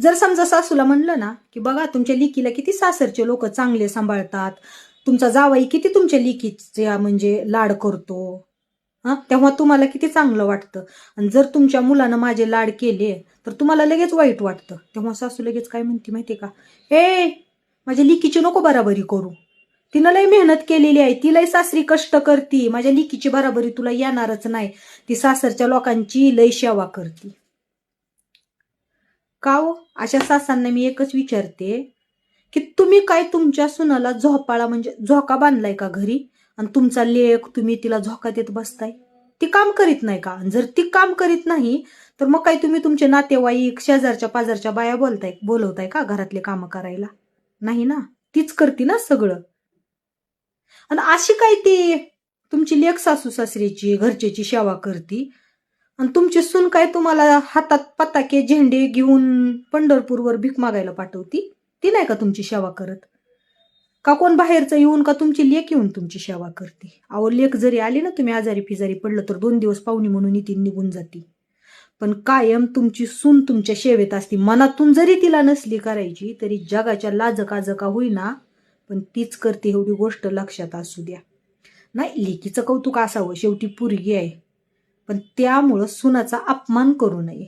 जर समजा सासूला म्हणलं ना की बघा तुमच्या लिकीला किती सासरचे लोक चांगले सांभाळतात तुमचा जावाई किती तुमच्या लिकीचे म्हणजे लाड करतो हा? तेव्हा तुम्हाला किती चांगलं वाटतं. आणि जर तुमच्या मुलानं माझे लाड केले तर तुम्हाला लगेच वाईट वाटतं. तेव्हा सासू लगेच काय म्हणते माहिती का? ए माझ्या लिकीची नको बराबरी करू. तिनं लय मेहनत केलेली आहे ती सासरी कष्ट करती. माझ्या लिकीची बराबरी तुला येणारच नाही. ती सासरच्या लोकांची लय सेवा करती. का हो? अशा सासांना मी एकच विचारते की तुम्ही काय तुमच्या सुनाला झोपाळा म्हणजे झोका बांधलाय का घरी? आणि तुमचा लेख तुम्ही तिला झोका देत बसताय? ती काम करीत नाही का? आणि जर ती काम करीत नाही तर मग काय तुम्ही तुमचे नातेवाईक शेजारच्या पाजारच्या बाया बोलताय बोलवताय का घरातले कामं करायला? नाही ना? तीच करते ना सगळं. आणि अशी काय ती तुमची लेख सासू सासऱ्याची घरच्याची सेवा करती? आणि तुमची सून काय तुम्हाला हातात पताके झेंडे घेऊन पंढरपूरवर भीक मागायला पाठवती? ती नाही का तुमची सेवा करत? का कोण बाहेरचं येऊन का तुमची लेख येऊन तुमची सेवा करते? अहो लेख जरी आली ना तुम्ही आजारी फिजारी पडलं तर दोन दिवस पाहुणी म्हणून ती निघून जाती. पण कायम तुमची सून तुमच्या सेवेत असती. मनातून जरी तिला नसली करायची तरी जगाच्या लाजकाजका होईना. पण तीच करते एवढी गोष्ट लक्षात असू द्या. नाही लेकीचं कौतुक असावं. शेवटी पुरगी आहे. पण त्यामुळं सुनाचा अपमान करू नये.